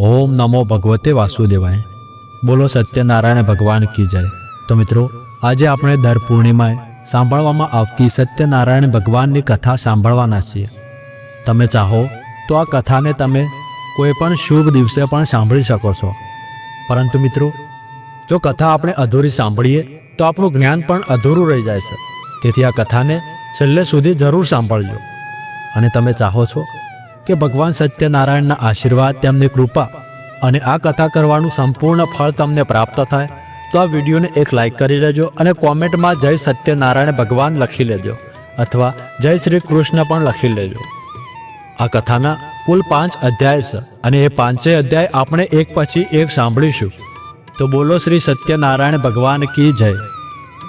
ઓમ નમો ભગવતે વાસુદેવાય. બોલો સત્યનારાયણ ભગવાન કી જય. તો મિત્રો, આજે આપણે દર પૂર્ણિમાએ સાંભળવામાં આવતી સત્યનારાયણ ભગવાનની કથા સાંભળવાના છીએ. તમે ચાહો તો આ કથાને તમે કોઈ પણ શુભ દિવસે પણ સાંભળી શકો છો. પરંતુ મિત્રો, જો કથા આપણે અધૂરી સાંભળીએ, તો આપણું જ્ઞાન પણ અધૂરું રહી જાય છે. તેથી આ કથાને છેલ્લે સુધી જરૂર સાંભળજો. અને તમે ચાહો છો કે ભગવાન સત્યનારાયણના આશીર્વાદ, તેમની કૃપા અને આ કથા કરવાનું સંપૂર્ણ ફળ તમને પ્રાપ્ત થાય, તો આ વિડીયોને એક લાઈક કરી લેજો અને કોમેન્ટમાં જય સત્યનારાયણ ભગવાન લખી લેજો અથવા જય શ્રી કૃષ્ણ પણ લખી લેજો. આ કથાના કુલ પાંચ અધ્યાય છે અને એ પાંચેય અધ્યાય આપણે એક પછી એક સાંભળીશું. તો બોલો શ્રી સત્યનારાયણ ભગવાન કી જય?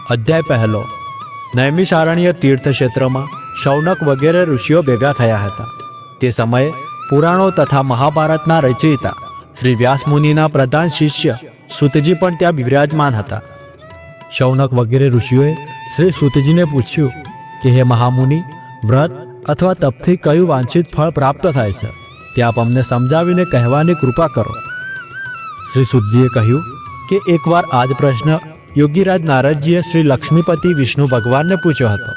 અધ્યાય પહેલો. નૈમિષારણ્ય તીર્થક્ષેત્રમાં શૌનક વગેરે ઋષિઓ ભેગા થયા હતા. તે સમયે પુરાણો તથા મહાભારતના રચયિતા શ્રી વ્યાસમુનિના પ્રધાન શિષ્ય સુતજી પણ ત્યાં બિરાજમાન હતા. શૌનક વગેરે ઋષિઓએ શ્રી સુતજીને પૂછ્યું કે, હે મહામુનિ, વ્રત અથવા તપથી કયું વાંછિત ફળ પ્રાપ્ત થાય છે તે આપ અમને સમજાવીને કહેવાની કૃપા કરો. શ્રી સુતજીએ કહ્યું કે, એકવાર આ જ પ્રશ્ન યોગીરાજ નારદજીએ શ્રી લક્ષ્મીપતિ વિષ્ણુ ભગવાનને પૂછ્યો હતો.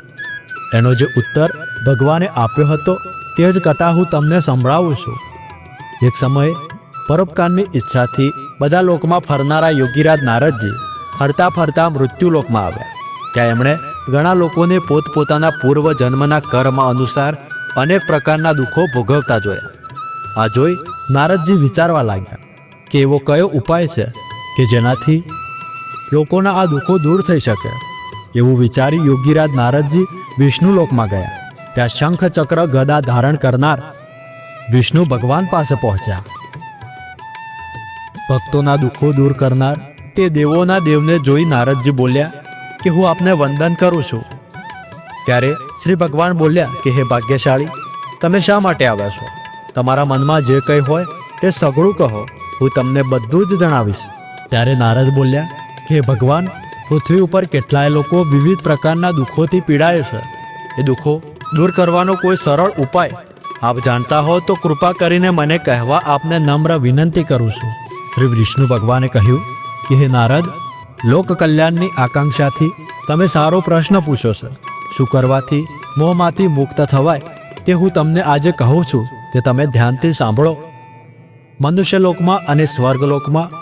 એનો જે ઉત્તર ભગવાને આપ્યો હતો તે જ કથા હું તમને સંભળાવું છું. એક સમયે પરોપકારની ઈચ્છાથી બધા લોકમાં ફરનારા યોગીરાજ નારદજી ફરતા ફરતા મૃત્યુલોકમાં આવ્યા. ત્યાં એમણે ઘણા લોકોને પોતપોતાના પૂર્વ જન્મના કર્મ અનુસાર અનેક પ્રકારના દુઃખો ભોગવતા જોયા. આ જોઈ નારદજી વિચારવા લાગ્યા કે એવો કયો ઉપાય છે કે જેનાથી લોકોના આ દુઃખો દૂર થઈ શકે. એવું વિચારી યોગીરાજ નારદજી વિષ્ણુલોકમાં ગયા. ત્યાં શંખ ચક્ર ગદા ધારણ કરનાર વિષ્ણુ ભગવાન પાસે પહોંચ્યા. ભક્તોના દુઃખો દૂર કરનાર તે દેવોના દેવને જોઈ નારદજી બોલ્યા કે હું આપને વંદન કરું છું. ત્યારે શ્રી ભગવાન બોલ્યા કે, હે ભાગ્યશાળી, તમે શા માટે આવ્યા છો? તમારા મનમાં જે કંઈ હોય તે સઘળું કહો, હું તમને બધું જ જણાવીશ. ત્યારે નારદ બોલ્યા કે ભગવાન, પૃથ્વી ઉપર કેટલાય લોકો વિવિધ પ્રકારના દુઃખોથી પીડાય છે. એ દુઃખો દૂર કરવાનો કોઈ સરળ ઉપાય? આપ જાણતા હો તો કૃપા કરીને મને કહેવા આપને નમ્ર વિનંતી કરું છું. શ્રી વિષ્ણુ ભગવાને કહ્યું, કે હે નારદ લોક કલ્યાણની આકાંક્ષાથી તમે સારો પ્રશ્ન પૂછો છો શું કરવાથી મોંમાંથી મુક્ત થવાય તે હું તમને આજે કહું છું, તે તમે ધ્યાનથી સાંભળો. મનુષ્ય લોકમાં અને સ્વર્ગલોકમાં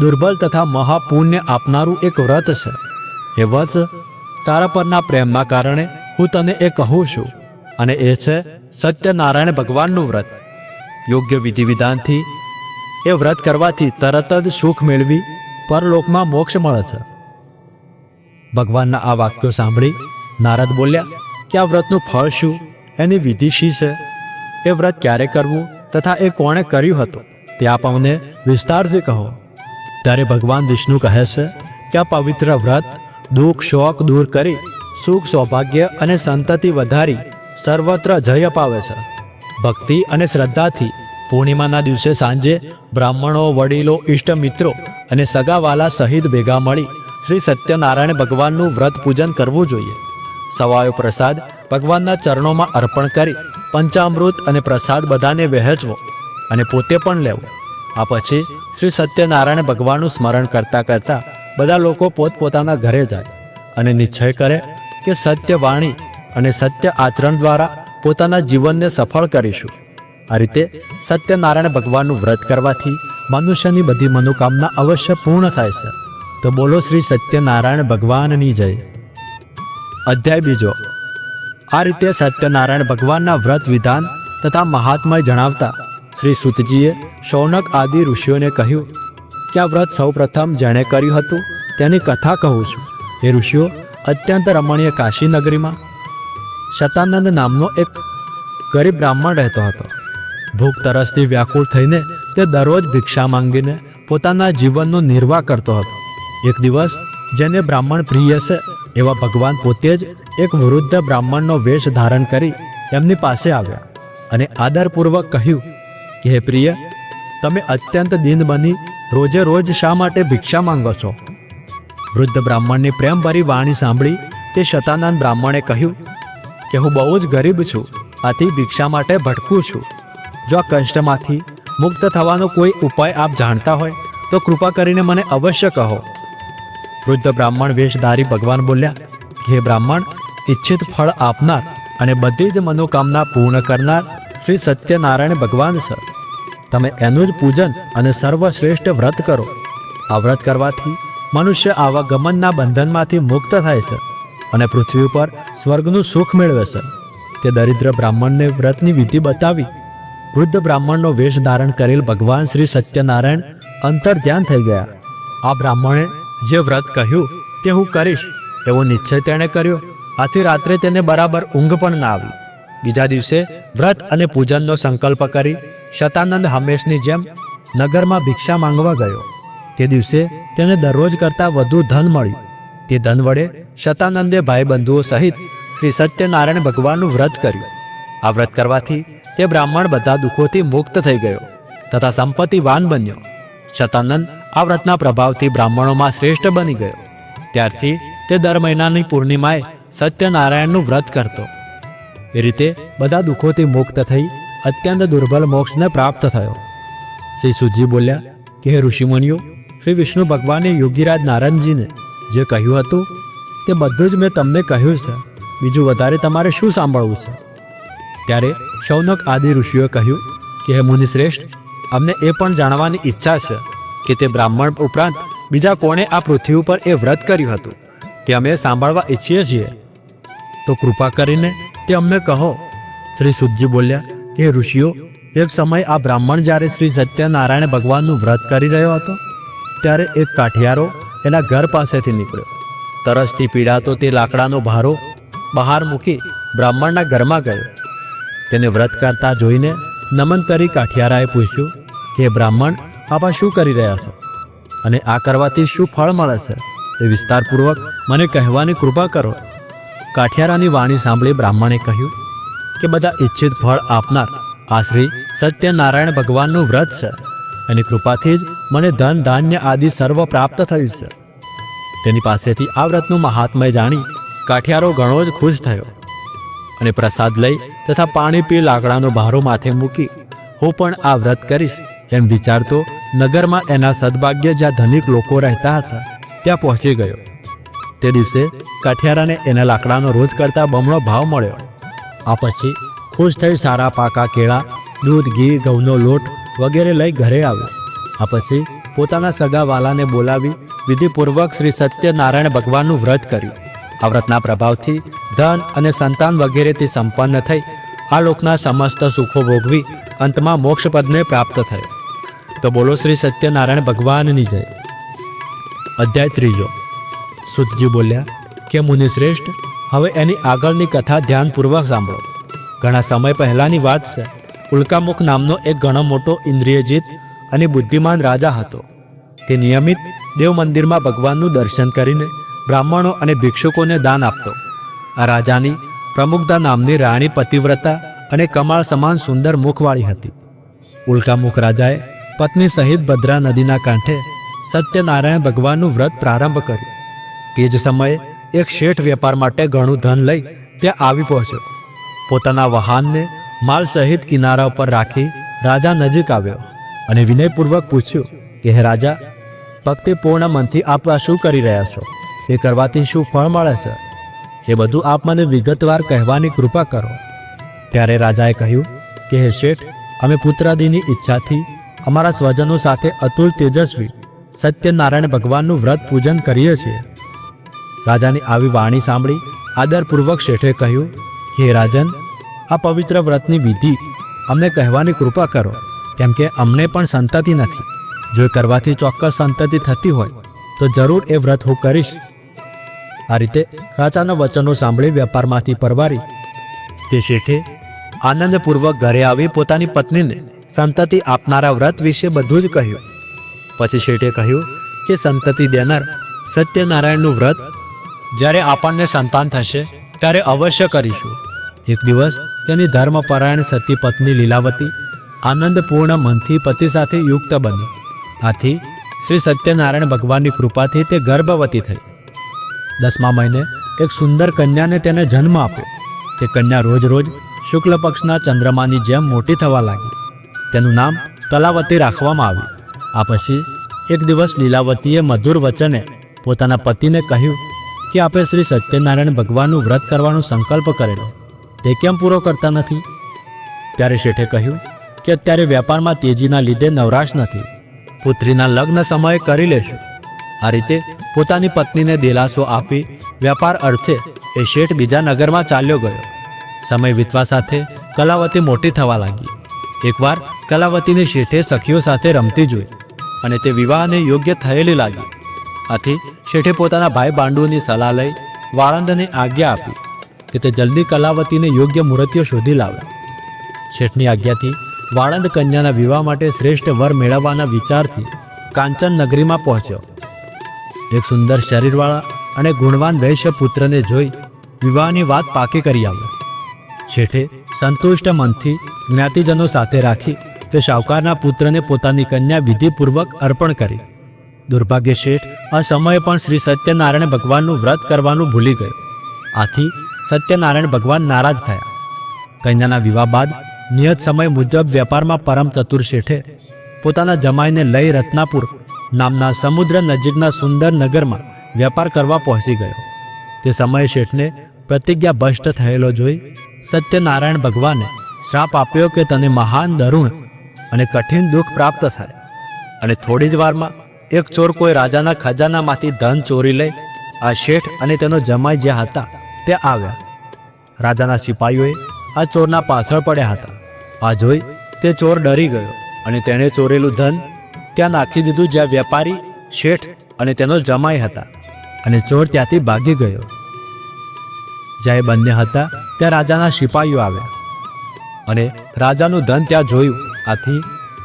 દુર્બલ તથા મહાપુણ્ય આપનારું એક વ્રત છે એ વચ તારા પરના પ્રેમના કારણે હું તને એ કહું છું, અને એ છે સત્યનારાયણ ભગવાનનું વ્રત. યોગ્ય વિધિ વિધાનથી એ વ્રત કરવાથી તરત જ સુખ મેળવી પરલોકમાં મોક્ષ મળે છે. ભગવાનના આ વાક્યો સાંભળી નારદ બોલ્યા કે આ વ્રતનું ફળ શું? એની વિધિ શી છે? એ વ્રત ક્યારે કરવું તથા એ કોણે કર્યું હતું? તે આપ અમને વિસ્તારથી કહો. ત્યારે ભગવાન વિષ્ણુ કહે છે કે આ પવિત્ર વ્રત દુઃખ, શોક દૂર કરી સુખ, સૌભાગ્ય અને સંતતિ વધારી સર્વત્ર જય અપાવે છે. ભક્તિ અને શ્રદ્ધાથી પૂર્ણિમાના દિવસે સાંજે બ્રાહ્મણો, વડીલો ઇષ્ટ મિત્રો અને સગાવાલા સહિત ભેગા મળી શ્રી સત્યનારાયણ ભગવાનનું વ્રત પૂજન કરવું જોઈએ. સવાયો પ્રસાદ ભગવાનના ચરણોમાં અર્પણ કરી પંચામૃત અને પ્રસાદ બધાને વહેંચવો અને પોતે પણ લેવો. આ પછી શ્રી સત્યનારાયણ ભગવાનનું સ્મરણ કરતાં કરતાં બધા લોકો પોતપોતાના ઘરે જાય અને નિશ્ચય કરે કે સત્ય વાણી અને સત્ય આચરણ દ્વારા પોતાના જીવનને સફળ કરીશું. આ રીતે સત્યનારાયણ ભગવાનનું વ્રત કરવાથી મનુષ્યની બધી મનોકામના અવશ્ય પૂર્ણ થાય છે. તો બોલો શ્રી સત્યનારાયણ ભગવાનની જય. અધ્યાય બીજો. આ રીતે સત્યનારાયણ ભગવાનના વ્રત વિધાન તથા મહાત્મય જણાવતા શ્રી સુતજીએ શૌનક આદિ ઋષિઓને કહ્યું કે આ વ્રત સૌપ્રથમ જેણે કર્યું હતું તેની કથા કહું છું. એ ઋષિઓ અત્યંત રમણીય કાશી નગરીમાં શતાનંદ નામનો એક ગરીબ બ્રાહ્મણ રહેતો હતો. ભૂખ તરસથી વ્યાકુળ થઈને તે દરરોજ ભિક્ષા માંગીને પોતાના જીવનનો નિર્વાહ કરતો હતો. એક દિવસ જેને બ્રાહ્મણ પ્રિય છે એવા ભગવાન પોતે જ એક વૃદ્ધ બ્રાહ્મણનો વેશ ધારણ કરી એમની પાસે આવ્યા અને આદરપૂર્વક કહ્યું કે હે પ્રિય, તમે અત્યંત દીન બની રોજે રોજ શા માટે ભિક્ષા માંગો છો? વૃદ્ધ બ્રાહ્મણની પ્રેમભરી વાણી સાંભળી તે શતાનંદ બ્રાહ્મણે કહ્યું કે હું બહુ જ ગરીબ છું, આથી ભિક્ષા માટે ભટકું છું. જો આ કષ્ટમાંથી મુક્ત થવાનો કોઈ ઉપાય આપ જાણતા હોય, તો કૃપા કરીને મને અવશ્ય કહો. વૃદ્ધ બ્રાહ્મણ વેશધારી ભગવાન બોલ્યા, હે બ્રાહ્મણ, ઈચ્છિત ફળ આપનાર અને બધી જ મનોકામના પૂર્ણ કરનાર શ્રી સત્યનારાયણ ભગવાન છે. તમે એનું જ પૂજન અને સર્વશ્રેષ્ઠ વ્રત કરો. આ વ્રત કરવાથી મનુષ્ય આવા ગમનના બંધનમાંથી મુક્ત થાય છે અને પૃથ્વી ઉપર સ્વર્ગનું સુખ મેળવે છે. તે દરિદ્ર બ્રાહ્મણને વ્રતની વિધિ બતાવી, વૃદ્ધ બ્રાહ્મણનો વેશ ધારણ કરેલ ભગવાન શ્રી સત્યનારાયણ અંતર ધ્યાન થઈ ગયા. આ બ્રાહ્મણે જે વ્રત કહ્યું તે હું કરીશ, એવો નિશ્ચય તેણે કર્યો. આથી રાત્રે તેને બરાબર ઊંઘ પણ ના આવી. બીજા દિવસે વ્રત અને પૂજનનો સંકલ્પ કરી શતાનંદ હંમેશની જેમ નગરમાં ભિક્ષા માંગવા ગયો. તે દિવસે તેને દરરોજ કરતાં વધુ ધન મળ્યું. તે ધન વડે શતાનંદે ભાઈબંધુઓ સહિત શ્રી સત્યનારાયણ ભગવાનનું વ્રત કર્યું. આ વ્રત કરવાથી તે બ્રાહ્મણ બધા દુઃખોથી મુક્ત થઈ ગયો તથા સંપત્તિવાન બન્યો. શતાનંદ આ વ્રતના પ્રભાવથી બ્રાહ્મણોમાં શ્રેષ્ઠ બની ગયો. ત્યારથી તે દર મહિનાની પૂર્ણિમાએ સત્યનારાયણનું વ્રત કરતો. એ રીતે બધા દુઃખોથી મુક્ત થઈ અત્યંત દુર્બલ મોક્ષને પ્રાપ્ત થયો. શ્રી સુજી બોલ્યા, કે હે ઋષિમુનિઓ શ્રી વિષ્ણુ ભગવાને યોગીરાજ નારાયણજીને જે કહ્યું હતું તે બધું જ મેં તમને કહ્યું છે. બીજું વધારે તમારે શું સાંભળવું છે? ત્યારે શૌનક આદિ ઋષિઓએ કહ્યું કે, હે મુનિશ્રેષ્ઠ, અમને એ પણ જાણવાની ઈચ્છા છે કે તે બ્રાહ્મણ ઉપરાંત બીજા કોણે આ પૃથ્વી ઉપર એ વ્રત કર્યું હતું તે અમે સાંભળવા ઈચ્છીએ છીએ. તો કૃપા કરીને તે અમને કહો. શ્રી સુદજી બોલ્યા કે ઋષિઓ, એક સમય આ બ્રાહ્મણ જ્યારે શ્રી સત્યનારાયણ ભગવાનનું વ્રત કરી રહ્યો હતો ત્યારે એક કાઠિયારો એના ઘર પાસેથી નીકળ્યો. તરસથી પીડાતો તે લાકડાનો ભારો બહાર મૂકી બ્રાહ્મણના ઘરમાં ગયો. તેને વ્રત કરતા જોઈને નમન કરી કાઠિયારાએ પૂછ્યું, કે બ્રાહ્મણ આપા શું કરી રહ્યા છો? અને આ કરવાથી શું ફળ મળે છે? એ વિસ્તારપૂર્વક મને કહેવાની કૃપા કરો. કાઠિયારાની વાણી સાંભળી બ્રાહ્મણે કહ્યું, કે બધા ઈચ્છિત ફળ આપનાર આ શ્રી સત્યનારાયણ ભગવાનનું વ્રત છે. એની કૃપાથી જ મને ધન, ધાન્ય આદિ સર્વ પ્રાપ્ત થયું છે. તેની પાસેથી આ વ્રતનું મહાત્મય જાણી કાઠિયારો ઘણો જ ખુશ થયો અને પ્રસાદ લઈ તથા પાણી પી લાકડાનો ભારો માથે મૂકી હું પણ આ વ્રત કરીશ એમ વિચારતો નગરમાં એના સદભાગ્ય જ્યાં ધનિક લોકો રહેતા હતા, ત્યાં પહોંચી ગયો. તે દિવસે કાઠિયારાને એના લાકડાનો રોજ કરતાં બમણો ભાવ મળ્યો. આ પછી ખુશ થઈ સારા પાકા કેળા, દૂધ, ઘી, ઘઉંનો લોટ વગેરે લઈ ઘરે આવ્યો. આ પછી પોતાના સગાવાલાને બોલાવી વિધિપૂર્વક શ્રી સત્યનારાયણ ભગવાનનું વ્રત કર્યું. આ વ્રતના પ્રભાવથી ધન અને સંતાન વગેરેથી સંપન્ન થઈ આ લોકના સમસ્ત સુખો ભોગવી અંતમાં મોક્ષપદને પ્રાપ્ત થયો. તો બોલો શ્રી સત્યનારાયણ ભગવાનની જય. અધ્યાય ત્રીજો. સુતજી બોલ્યા, કે મુનિશ્રેષ્ઠ, હવે એની આગળની કથા ધ્યાનપૂર્વક સાંભળો. ઘણા સમય પહેલાંની વાત છે. ઉલ્કામુખ નામનો એક ઘણો મોટો ઇન્દ્રિયજીત અને બુદ્ધિમાન રાજા હતો. તે નિયમિત દેવ મંદિરમાં ભગવાનનું દર્શન કરીને બ્રાહ્મણો અને ભિક્ષુકોને દાન આપતો. આ રાજાની પ્રમુખદા નામની રાણી પતિવ્રતા અને કમાળ સમાન સુંદર મુખવાળી હતી. ઉલ્કામુખ રાજાએ પત્ની સહિત ભદ્રા નદીના કાંઠે સત્યનારાયણ ભગવાનનું વ્રત પ્રારંભ કર્યું. તે જ સમયે એક શેઠ વેપાર માટે ઘણું ધન લઈ ત્યાં આવી પહોંચ્યો. પોતાના વાહનને માલ સહિત કિનારા ઉપર રાખી રાજા નજીક આવ્યો અને વિનયપૂર્વક પૂછ્યું કે, હે રાજા, ભક્તિ પૂર્ણ મનથી આપ શું કરી રહ્યા છો? એ કરવાથી શું ફળ મળે છે? એ બધું આપ મને વિગતવાર કહેવાની કૃપા કરો. ત્યારે રાજાએ કહ્યું કે, હે શેઠ, અમે પુત્રાદીની ઈચ્છાથી અમારા સ્વજનો સાથે અતુલ તેજસ્વી સત્યનારાયણ ભગવાનનું વ્રત પૂજન કરીએ છીએ. રાજાની આવી વાણી સાંભળી આદરપૂર્વક શેઠે કહ્યું હે રાજન આ પવિત્ર વ્રતની વિધિ. અમને કહેવાની કૃપા કરો, કેમ કે અમને પણ સંતતિ નથી. જો કરવાથી ચોક્કસ સંતતિ થતી હોય, તો જરૂર એ વ્રત હું કરીશ. આ રીતે રાજાના વચનો સાંભળી વેપારમાંથી પરવારી. તે શેઠે આનંદપૂર્વક ઘરે આવી પોતાની પત્નીને સંતતિ આપનારા વ્રત વિશે બધું જ કહ્યું. પછી શેઠે કહ્યું કે સંતતિ દેનાર સત્યનારાયણનું વ્રત જ્યારે આપણને સંતાન થશે, ત્યારે અવશ્ય કરીશું. એક દિવસ તેની ધર્મપરાયણ સતી પત્ની લીલાવતી આનંદપૂર્ણ મનથી પતિ સાથે યુક્ત બની. આથી શ્રી સત્યનારાયણ ભગવાનની કૃપાથી તે ગર્ભવતી થઈ. દસમા મહિને એક સુંદર કન્યાને તેને જન્મ આપ્યો. તે કન્યા રોજ રોજ શુક્લ પક્ષના ચંદ્રમાની જેમ મોટી થવા લાગી. તેનું નામ કલાવતી રાખવામાં આવ્યું. આ પછી એક દિવસ લીલાવતીએ મધુર વચને પોતાના પતિને કહ્યું કે આપે શ્રી સત્યનારાયણ ભગવાનનું વ્રત કરવાનો સંકલ્પ કરેલો. તે કેમ પૂરો કરતા નથી? ત્યારે શેઠે કહ્યું કે અત્યારે વેપારમાં તેજીના લીધે નવરાશ નથી. પુત્રીના લગ્ન સમયે કરી લેશું. આ રીતે પોતાની પત્નીને દિલાસો આપી વેપાર અર્થે એ શેઠ બીજા નગરમાં ચાલ્યો ગયો. સમય વીતવા સાથે કલાવતી મોટી થવા લાગી. એકવાર કલાવતીને શેઠે સખીઓ સાથે રમતી જોઈ અને તે વિવાહને યોગ્ય થયેલી લાગી. આથી શેઠે પોતાના ભાઈ બાંડુની સલાહ લઈ વાળંદને આજ્ઞા આપી. કે તે જલ્દી કલાવતીને યોગ્ય મૂર્તિઓ શોધી લાવે શેઠની આજ્ઞાથી વાળંદ કન્યાના વિવાહ માટે શ્રેષ્ઠ વર મેળવવાના વિચારથી કાંચન નગરીમાં પહોંચ્યો. એક સુંદર શરીરવાળા અને ગુણવાન વૈશ્ય પુત્રને જોઈ વિવાહની વાત પાકી કરી આવ્યો. શેઠે સંતુષ્ટ મનથી જ્ઞાતિજનો સાથે રાખી તે શાહુકારના પુત્રને પોતાની કન્યા વિધિપૂર્વક અર્પણ કરી. દુર્ભાગ્ય શેઠ આ સમયે પણ શ્રી સત્યનારાયણ ભગવાનનું વ્રત કરવાનું ભૂલી ગયો. આથી સત્યનારાયણ ભગવાન નારાજ થયા. કન્યાના વિવાહ બાદ નિયત સમય મુજબ વેપારમાં પરમ ચતુર શેઠે પોતાના જમાઈને લઈ રત્નાપુર નામના સમુદ્ર નજીકના સુંદર નગરમાં વેપાર કરવા પહોંચી ગયો. તે સમયે શેઠને પ્રતિજ્ઞા ભ્રષ્ટ થયેલો જોઈ સત્યનારાયણ ભગવાને શ્રાપ આપ્યો કે તને મહાન દરુણ અને કઠિન દુઃખ પ્રાપ્ત થાય અને થોડી જ વારમાં એક ચોર કોઈ રાજાના ખજાનામાંથી ધન ચોરી લઈ આ શેઠ અને તેનો જમાઈ જ્યાં હતા તે આવ્યા. રાજાના સિપાહીઓએ આ ચોરના પાછળ પડ્યા હતા. આ જોઈ તે ચોર ડરી ગયો અને તેણે ચોરેલું ધન ત્યાં નાખી દીધું જ્યાં વેપારી, શેઠ અને તેનો જમાઈ હતા અને ચોર ત્યાંથી ભાગી ગયો. જ્યાં બંને હતા ત્યાં રાજાના સિપાહીઓ આવ્યા અને રાજાનું ધન ત્યાં જોયું. આથી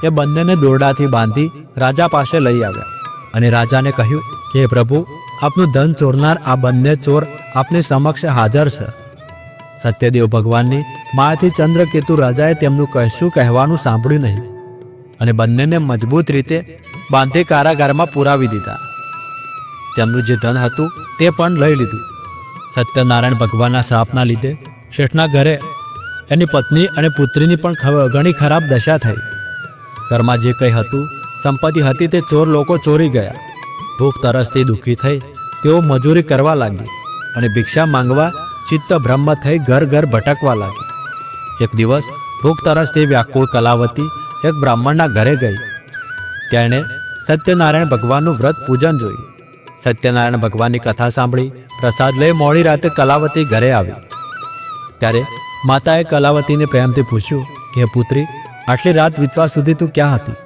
એ બંનેને દોરડાથી બાંધી રાજા પાસે લઈ આવ્યા અને રાજાને કહ્યું કે પ્રભુ આપનું ધન ચોરનાર આ બંને ચોર આપની સમક્ષ હાજર છે. સત્યદેવ ભગવાનની માયાથી ચંદ્રકેતુ રાજાએ તેમનું કશું કહેવાનું સાંભળ્યું નહીં અને બંનેને મજબૂત રીતે બાંધી કારાગારમાં પુરાવી દીધા. તેમનું જે ધન હતું તે પણ લઈ લીધું. સત્યનારાયણ ભગવાનના શ્રાપના લીધે શેઠના ઘરે એની પત્ની અને પુત્રીની પણ ઘણી ખરાબ દશા થઈ. ઘરમાં જે કંઈ હતું, સંપત્તિ હતી તે ચોર લોકો ચોરી ગયા. ભૂખ તરસથી દુઃખી થઈ, તેઓ મજૂરી કરવા લાગી અને ભિક્ષા માંગવા ચિત્ત બ્રહ્મ થઈ ઘર ઘર ભટકવા લાગી. એક દિવસ ભૂખ તરસથી વ્યાકુળ કલાવતી એક બ્રાહ્મણના ઘરે ગઈ. તેણે સત્યનારાયણ ભગવાનનું વ્રત પૂજન જોયું. સત્યનારાયણ ભગવાનની કથા સાંભળી પ્રસાદ લઈ મોડી રાતે કલાવતી ઘરે આવી. ત્યારે માતાએ કલાવતીને પ્રેમથી પૂછ્યું કે પુત્રી, આટલી રાત વીતવા સુધી તું ક્યાં હતી?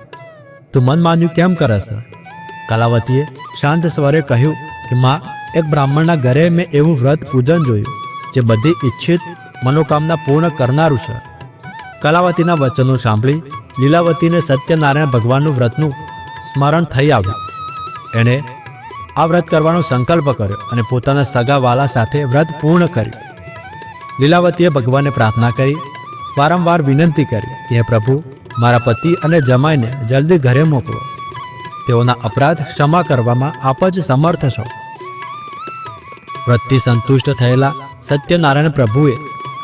તું મન માન્યું કેમ કરે છે કલાવતીએ શાંત સ્વરે કહ્યું કે, માં, એક બ્રાહ્મણના ઘરે મેં એવું વ્રત પૂજન જોયું, જે બધી ઈચ્છિત મનોકામના પૂર્ણ કરનારું છે. કલાવતીના વચનો સાંભળી લીલાવતીને સત્યનારાયણ ભગવાનનું વ્રતનું સ્મરણ થઈ આવ્યું. એણે આ વ્રત કરવાનો સંકલ્પ કર્યો અને પોતાના સગા વાલા સાથે વ્રત પૂર્ણ કર્યું. લીલાવતીએ ભગવાનને પ્રાર્થના કરી, વારંવાર વિનંતી કરી કે, "હે પ્રભુ, મારા પતિ અને જમાઈને જલ્દી ઘરે મોકલો. તેઓના અપરાધ ક્ષમા કરવામાં આપ જ સમર્થ છો. વ્રતથી સંતુષ્ટ થયેલા સત્યનારાયણ પ્રભુએ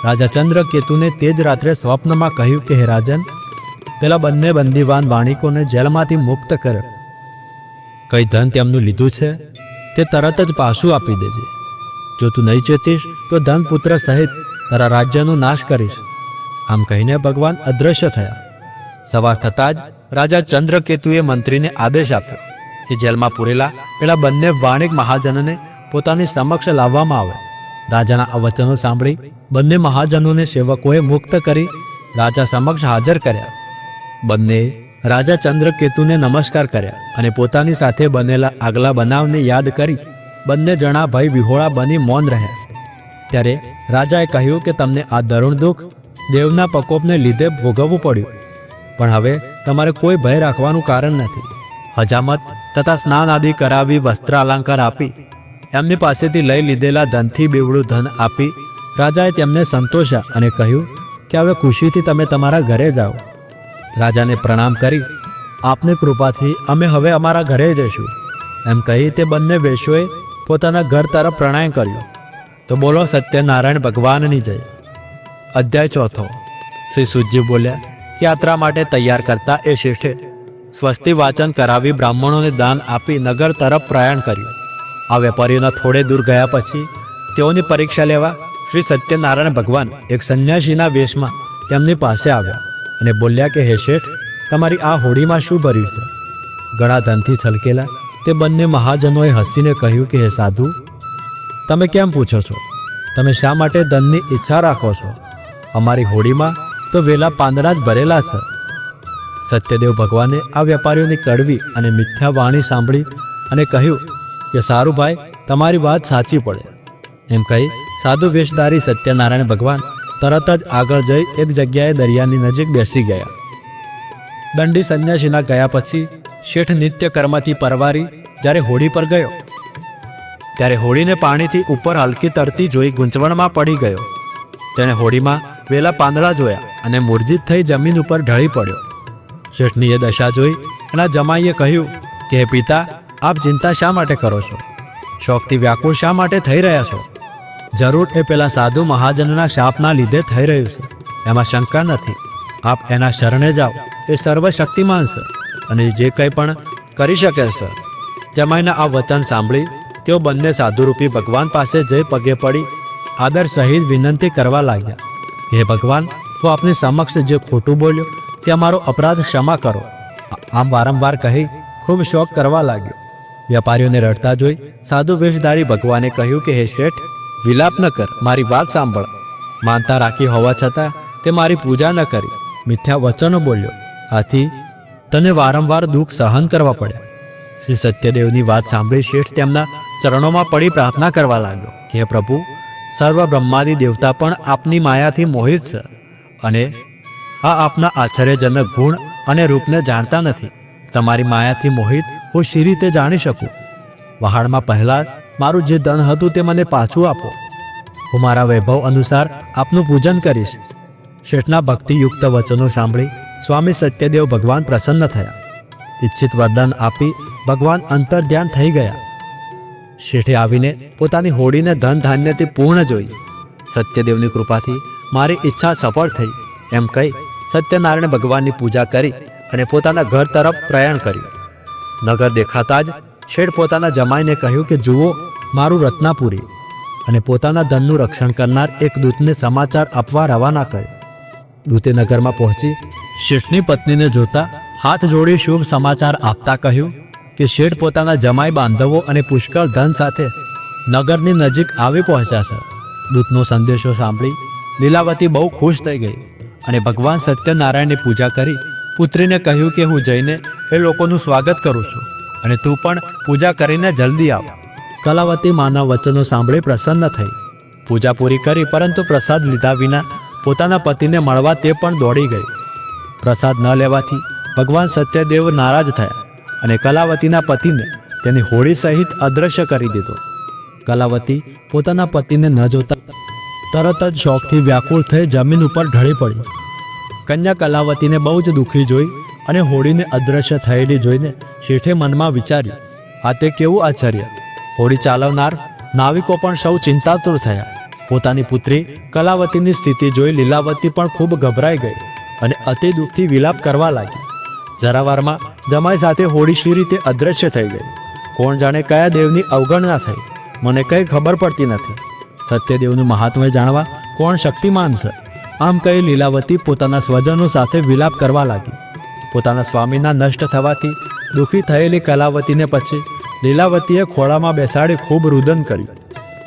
રાજા ચંદ્રકેતુને તે જ રાત્રે સ્વપ્નમાં કહ્યું કે, હે રાજન, પેલા બંને બંદીવાન વાણિકોને જેલમાંથી મુક્ત કર. કઈ ધન તેમનું લીધું છે તે તરત જ પાછું આપી દેજે. જો તું નહીં ચેતીશ, તો ધન પુત્ર સહિત તારા રાજ્યનો નાશ કરીશ. આમ કહીને ભગવાન અદ્રશ્ય થયા. સવાર થતાં જ રાજા ચંદ્રકેતુએ મંત્રીને આદેશ આપ્યો કે જેલમાં પૂરેલા પેલા બંને વાણિક મહાજનને પોતાની સમક્ષ લાવવામાં આવે. રાજાના આ વચનો સાંભળી બંને મહાજનોને સેવકોએ મુક્ત કરી રાજા સમક્ષ હાજર કર્યા. બંને રાજા ચંદ્રકેતુને નમસ્કાર કર્યા અને પોતાની સાથે બનેલા આગલા બનાવને યાદ કરી બંને જણા ભય વિહોળા બની મૌન રહ્યા. ત્યારે રાજાએ કહ્યું કે તમને આ દરુણ દુઃખ દેવના પ્રકોપને લીધે ભોગવવું પડ્યું. પણ હવે તમારે કોઈ ભય રાખવાનું કારણ નથી. હજામત તથા સ્નાન આદિ કરાવી વસ્ત્ર અલંકાર આપી, એમની પાસેથી લઈ લીધેલા ધનથી બેવડું ધન આપી, રાજાએ તેમને સંતોષ્યા અને કહ્યું કે હવે ખુશીથી તમે તમારા ઘરે જાઓ. રાજાને પ્રણામ કરી, આપની કૃપાથી અમે હવે અમારા ઘરે જઈશું. એમ કહી તે બંને વેશ્યોએ પોતાના ઘર તરફ પ્રણય કર્યો. તો બોલો, સત્યનારાયણ ભગવાનની જય. અધ્યાય ચોથો. શ્રી સુજી બોલ્યા યાત્રા માટે તૈયાર કરતા એ શેઠે સ્વસ્તિ વાચન કરાવી બ્રાહ્મણોને દાન આપી નગર તરફ પ્રયાણ કર્યું. આ વેપારીઓના થોડે દૂર ગયા પછી તેઓની પરીક્ષા લેવા શ્રી સત્યનારાયણ ભગવાન એક સંન્યાસીના વેશમાં તેમની પાસે આવ્યા અને બોલ્યા કે, હે શેઠ, તમારી આ હોડીમાં શું ભર્યું છે? ઘણા ધનથી છલકેલા તે બંને મહાજનોએ હસીને કહ્યું કે, હે સાધુ, તમે કેમ પૂછો છો? તમે શા માટે ધનની ઈચ્છા રાખો છો? અમારી હોડીમાં તો વેલા પાંદડા જ ભરેલા છે. સત્યદેવ ભગવાને આ વેપારીઓની કડવી અને મિથ્યા વાણી સાંભળી અને કહ્યું કે, સારું ભાઈ, તમારી વાત સાચી પડે. એમ કહી સાધુ વેશધારી સત્યનારાયણ ભગવાન તરત જ આગળ જઈ એક જગ્યાએ દરિયાની નજીક બેસી ગયા. દંડી સંન્યાસીના ગયા પછી શેઠ નિત્ય કર્મથી પરવારી જ્યારે હોડી પર ગયો. ત્યારે હોડીને પાણીથી ઉપર હલકી તરતી જોઈ ગૂંચવણમાં પડી ગયો. તેણે હોડીમાં વેલા પાંદડા જોયા અને મૂર્જિત થઈ જમીન ઉપર ઢળી પડ્યો. શેઠનીએ દશા જોઈ એના જમાઈએ કહ્યું કે, હે પિતા, આપ ચિંતા શા માટે કરો છો? શોખથી વ્યાકુળ શા માટે થઈ રહ્યા છો? જરૂર એ પેલા સાધુ મહાજનના શાપના લીધે થઈ રહ્યું છે. એમાં શંકા નથી. આપ એના શરણે જાઓ. એ સર્વશક્તિમાન છે અને જે કંઈ પણ કરી શકે છે. જમાઈના આ વચન સાંભળી તેઓ બંને સાધુરૂપી ભગવાન પાસે જઈ પગે પડી, આદર સહિત વિનંતી કરવા લાગ્યા. હે ભગવાન, હું આપની સમક્ષ જે ખોટું બોલ્યો તે મારો અપરાધ ક્ષમા કરો. આમ વારંવાર કહી, ખૂબ શોક કરવા લાગ્યો. વેપારીઓને રડતા જોઈ, સાધુ વેશધારી ભગવાને કહ્યું કે, હે શેઠ, વિલાપ ન કર, મારી વાત સાંભળ. માનતા રાખી હોવા છતાં, તે મારી પૂજા ન કરી, મિથ્યા વચનો બોલ્યો. આથી, તને વારંવાર દુઃખ સહન કરવા પડ્યા. શ્રી સત્યદેવની વાત સાંભળી શેઠ તેમના ચરણોમાં પડી પ્રાર્થના કરવા લાગ્યો. કે પ્રભુ સર્વ બ્રહ્માદિ દેવતા પણ આપની માયાથી મોહિત છે અને આ આપના આશ્ચર્યજનક ગુણ અને રૂપને જાણતા નથી. તમારી માયાથી મોહિત હું શી રીતે જાણી શકું? વહાણમાં પહેલાં મારું જે ધન હતું તે મને પાછું આપો. હું મારા વૈભવ અનુસાર આપનું પૂજન કરીશ. શેઠના ભક્તિયુક્ત વચનો સાંભળી સ્વામી સત્યદેવ ભગવાન પ્રસન્ન થયા. ઈચ્છિત વરદાન આપી ભગવાન અંતર ધ્યાન થઈ ગયા. શેઠે આવીને પોતાની હોડીને ધન ધાન્યથી પૂર્ણ જોઈ. સત્યદેવની કૃપાથી મારી ઈચ્છા સફળ થઈ. એમ કહી સત્યનારાયણ ભગવાનની પૂજા કરી અને પોતાના ઘર તરફ પ્રયાણ કર્યું. નગર દેખાતા જ શેઠ પોતાના જમાઈને કહ્યું કે, જુઓ, મારું રત્નાપુરી અને પોતાના ધનનું રક્ષણ કરનાર એક દૂતને સમાચાર આપવા રવાના કર્યો. દૂતે નગરમાં પહોંચી શેઠની પત્નીને જોતા હાથ જોડી શુભ સમાચાર આપતા કહ્યું કે શેઠ પોતાના જમાઈ બાંધવો અને પુષ્કળ ધન સાથે નગરની નજીક આવી પહોંચ્યા છે. દૂતનો સંદેશો સાંભળી લીલાવતી બહુ ખુશ થઈ ગઈ અને ભગવાન સત્યનારાયણની પૂજા કરી પુત્રીને કહ્યું કે હું જઈને એ લોકોનું સ્વાગત કરું છું અને તું પણ પૂજા કરીને જલ્દી આવ. કલાવતી માના વચનો સાંભળી પ્રસન્ન થઈ. પૂજા પૂરી કરી પરંતુ પ્રસાદ લીધા વિના પોતાના પતિને મળવા તે પણ દોડી ગઈ. પ્રસાદ ન લેવાથી ભગવાન સત્યદેવ નારાજ થયા. અને કલાવતીના પતિને તેની હોળી સહિત અદૃશ્ય કરી દીધો. કલાવતી પોતાના પતિને ન જોતા તરત જ શોખથી વ્યાકુળ થઈ જમીન ઉપર ઢળી પડી કન્યા કલાવતીને બહુ જ દુઃખી જોઈ અને હોડીને અદૃશ્ય થયેલી જોઈને શેઠે મનમાં વિચાર્યું, આ તે કેવું આશ્ચર્ય? હોડી ચાલવનાર નાવિકો પણ સૌ ચિંતાતુર થયા. પોતાની પુત્રી કલાવતીની સ્થિતિ જોઈ લીલાવતી પણ ખૂબ ગભરાઈ ગઈ અને અતિ દુઃખથી વિલાપ કરવા લાગી. જરાવારમાં જમાઈ સાથે હોડીશી રીતે અદૃશ્ય થઈ ગઈ? કોણ જાણે કયા દેવની અવગણના થઈ? મને કંઈ ખબર પડતી નથી. સત્યદેવનું મહાત્મ્ય જાણવા કોણ શક્તિમાન છે? આમ કહી લીલાવતી પોતાના સ્વજનો સાથે વિલાપ કરવા લાગી. પોતાના સ્વામીના નષ્ટ થવાથી દુઃખી થયેલી કલાવતીને પછી લીલાવતીએ ખોળામાં બેસાડી ખૂબ રુદન કર્યું.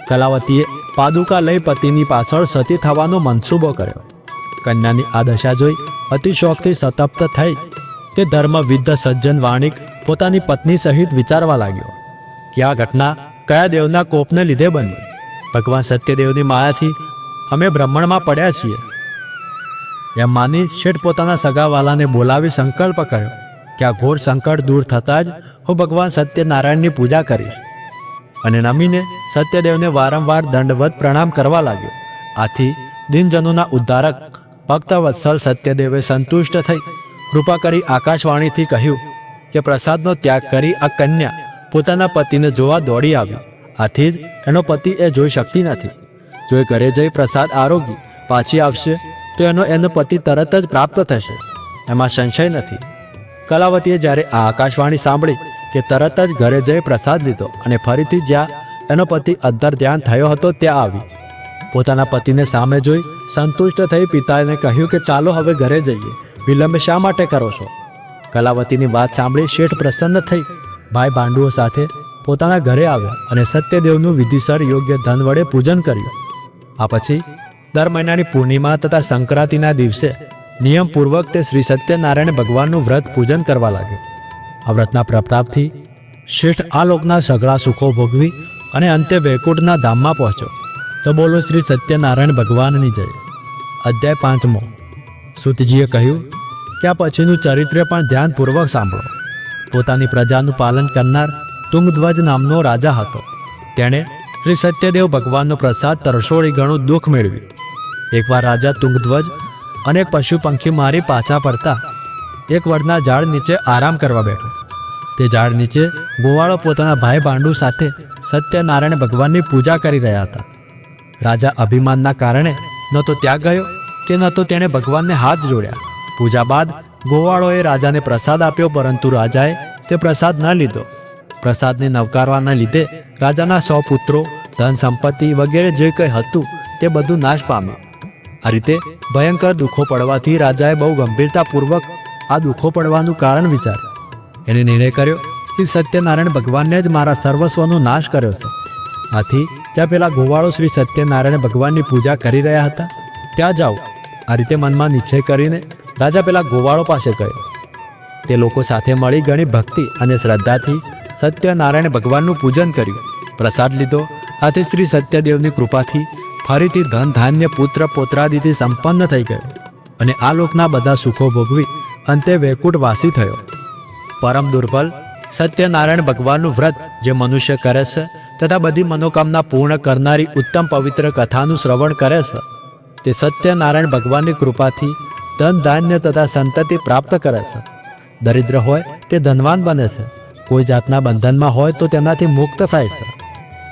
કલાવતીએ પાદુકા લઈ પતિની પાછળ સતી થવાનો મનસૂબો કર્યો. કન્યાની આ દશા જોઈ અતિ શોખથી સતપ્ત થઈ તે ધર્મવિદ્ધ સજ્જન વાણિક પોતાની પત્ની સહિત વિચારવા લાગ્યો કે આ ઘટના? કયા દેવના કોપને લીધે બની ભગવાન સત્યદેવની માયાથી અમે બ્રહ્મણમાં પડ્યા છીએ. એમ માની શેઠ પોતાના સગાવાલાને બોલાવી સંકલ્પ કર્યો કે આ ઘોર સંકટ દૂર થતાં જ હું ભગવાન સત્યનારાયણની પૂજા કરીશ. અને નમીને સત્યદેવને વારંવાર દંડવત પ્રણામ કરવા લાગ્યો. આથી દિનજનોના ઉદ્ધારક ભક્ત વત્સલ સત્યદેવે સંતુષ્ટ થઈ કૃપા કરી આકાશવાણીથી કહ્યું કે પ્રસાદનો ત્યાગ કરી આ કન્યા પોતાના પતિને જોવા દોડી આવી. આથી જ એનો પતિ એ જોઈ શકતી નથી. જો એ ઘરે જઈ પ્રસાદ આરોગી પાછી આવશે, તો એનો એનો પતિ તરત જ પ્રાપ્ત થશે. એમાં સંશય નથી. કલાવતીએ જ્યારે આ આકાશવાણી સાંભળી કે તરત જ ઘરે જઈ પ્રસાદ લીધો અને ફરીથી જ્યાં એનો પતિ અંતર ધ્યાન થયો હતો ત્યાં આવી. પોતાના પતિને સામે જોઈ સંતુષ્ટ થઈ પિતાને કહ્યું કે ચાલો હવે ઘરે જઈએ. વિલંબ શા માટે કરો છો? કલાવતીની વાત સાંભળી શેઠ પ્રસન્ન થઈ. ભાઈ ભાંડુઓ સાથે પોતાના ઘરે આવ્યા અને સત્યદેવનું વિધિસર યોગ્ય ધન વડે પૂજન કર્યું. આ પછી દર મહિનાની પૂર્ણિમા તથા સંક્રાંતિના દિવસે નિયમપૂર્વક તે શ્રી સત્યનારાયણ ભગવાનનું વ્રત પૂજન કરવા લાગ્યો. આ વ્રતના પ્રતાપથી શેઠ આ લોકના સઘળા સુખો ભોગવી અને અંતે વૈકુંઠના ધામમાં પહોંચ્યો. તો બોલો શ્રી સત્યનારાયણ ભગવાનની જય. અધ્યાય પાંચમો. સુતજીએ કહ્યું આ પછીનું ચરિત્ર પણ ધ્યાનપૂર્વક સાંભળો. પોતાની પ્રજાનું પાલન કરનાર તુંગધ્વજ નામનો રાજા હતો. તેણે શ્રી સત્યદેવ ભગવાનનો પ્રસાદ તરસોળી ઘણું દુઃખ મેળવ્યું. એકવાર રાજા તુંગધ્વજ અનેક પશુ પંખી મારી પાછા પડતા એક વડના ઝાડ નીચે આરામ કરવા બેઠો. તે ઝાડ નીચે ગોવાળો પોતાના ભાઈ ભાંડુ સાથે સત્યનારાયણ ભગવાનની પૂજા કરી રહ્યા હતા. રાજા અભિમાનના કારણે ન તો ત્યાં ગયો કે ન તો તેણે ભગવાનને હાથ જોડ્યા. પૂજા બાદ ગોવાળોએ રાજાને પ્રસાદ આપ્યો, પરંતુ રાજાએ તે પ્રસાદ ન લીધો. પ્રસાદને નવકારવાના લીધે રાજાના સો પુત્રો, ધન સંપત્તિ વગેરે જે કંઈ હતું તે બધું નાશ પામ્યું. આ રીતે ભયંકર દુઃખો પડવાથી રાજાએ બહુ ગંભીરતાપૂર્વક આ દુઃખો પડવાનું કારણ વિચાર્યું. એને નિર્ણય કર્યો કે સત્યનારાયણ ભગવાનને જ મારા સર્વસ્વનો નાશ કર્યો છે. આથી જ્યાં પેલા ગોવાળો શ્રી સત્યનારાયણ ભગવાનની પૂજા કરી રહ્યા હતા, ત્યાં જાઓ. આ રીતે મનમાં નિશ્ચય કરીને રાજા પેલા ગોવાળો પાસે ગયો. તે લોકો સાથે મળી ઘણી ભક્તિ અને શ્રદ્ધાથી સત્યનારાયણ ભગવાનનું પૂજન કર્યું. પ્રસાદ લીધો. આથી શ્રી સત્યદેવની કૃપાથી ફરીથી ધન ધાન્ય પુત્ર પોત્રાદિથી સંપન્ન થઈ ગયો અને આ લોકના બધા સુખો ભોગવી અંતે વૈકુંઠ વાસી થયો. પરમ દુર્બલ સત્યનારાયણ ભગવાનનું વ્રત જે મનુષ્ય કરે છે તથા બધી મનોકામના પૂર્ણ કરનારી ઉત્તમ પવિત્ર કથાનું શ્રવણ કરે છે, તે સત્યનારાયણ ભગવાનની કૃપાથી ધન, ધાન્ય તથા સંતતિ પ્રાપ્ત કરે છે. દરિદ્ર હોય તે ધનવાન બને છે. કોઈ જાતના બંધનમાં હોય તો તેનાથી મુક્ત થાય છે.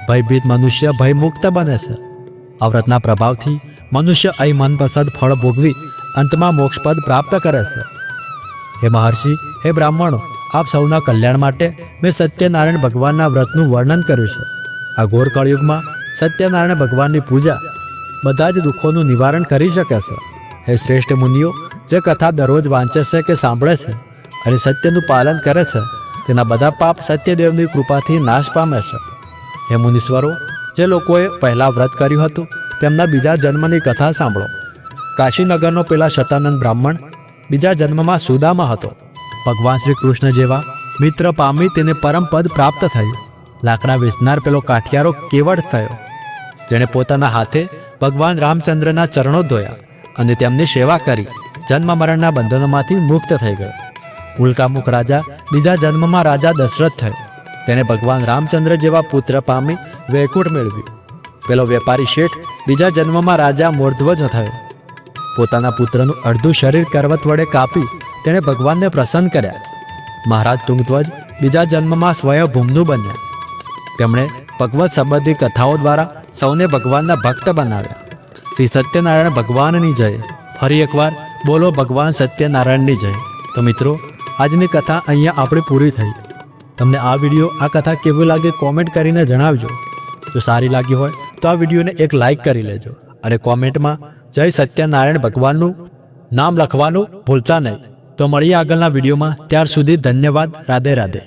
ભયભીત મનુષ્ય ભયમુક્ત બને છે. આ વ્રતના પ્રભાવથી મનુષ્ય અહીં મનપસંદ ફળ ભોગવી અંતમાં મોક્ષપદ પ્રાપ્ત કરે છે. હે મહર્ષિ, હે બ્રાહ્મણો, આપ સૌના કલ્યાણ માટે મેં સત્યનારાયણ ભગવાનના વ્રતનું વર્ણન કર્યું છે. આ ઘોર કળયુગમાં સત્યનારાયણ ભગવાનની પૂજા બધા જ દુઃખોનું નિવારણ કરી શકે છે. હે શ્રેષ્ઠ મુનિઓ, જે કથા દરરોજ વાંચે છે કે સાંભળે છે અને સત્યનું પાલન કરે છે, તેના બધા પાપ સત્યદેવની કૃપાથી નાશ પામે છે. હે મુનીશ્વરો જે લોકોએ પહેલાં વ્રત કર્યું હતું, તેમના બીજા જન્મની કથા સાંભળો. કાશીનગરનો પેલા શતાનંદ બ્રાહ્મણ બીજા જન્મમાં સુદામાં હતો. ભગવાન શ્રી કૃષ્ણ જેવા મિત્ર પામી તેને પરમ પદ પ્રાપ્ત થયું. લાકડા વેચનાર પેલો કાઠિયારો કેવળ થયો. જેણે પોતાના હાથે ભગવાન રામચંદ્રના ચરણો ધોયા. અને તેમની સેવા કરી. જન્મ મરણના બંધનોમાંથી મુક્ત થઈ ગયો. ઉલ્કામુખ રાજા બીજા જન્મમાં રાજા દશરથ થયો. તેણે ભગવાન રામચંદ્ર જેવા પુત્ર પામી વૈકુંઠ મેળવ્યું પેલો વેપારી શેઠ બીજા જન્મમાં રાજા મોર્ધ્વજ થયો. પોતાના પુત્રનું અડધું શરીર કરવત વડે કાપી તેણે ભગવાનને પ્રસન્ન કર્યા. મહારાજ તુંગધ્વજ બીજા જન્મમાં સ્વયંભૂમનું બન્યા. તેમણે ભગવત સંબંધી કથાઓ દ્વારા સૌને ભગવાનના ભક્ત બનાવ્યા. શ્રી સત્યનારાયણ ભગવાનની જય. ફરી એકવાર બોલો ભગવાન સત્યનારાયણની જય. તો મિત્રો, આજની કથા અહીંયા આપણી પૂરી થઈ. તમને આ વીડિયો, આ કથા કેવું લાગે કોમેન્ટ કરીને જણાવજો. જો સારી લાગી હોય, તો આ વિડીયોને એક લાઈક કરી લેજો. અને કોમેન્ટમાં, જય સત્યનારાયણ ભગવાનનું નામ લખવાનું ભૂલતા નહીં. તો મળીએ આગળના વિડીયોમાં. ત્યાર સુધી ધન્યવાદ. રાધે રાધે.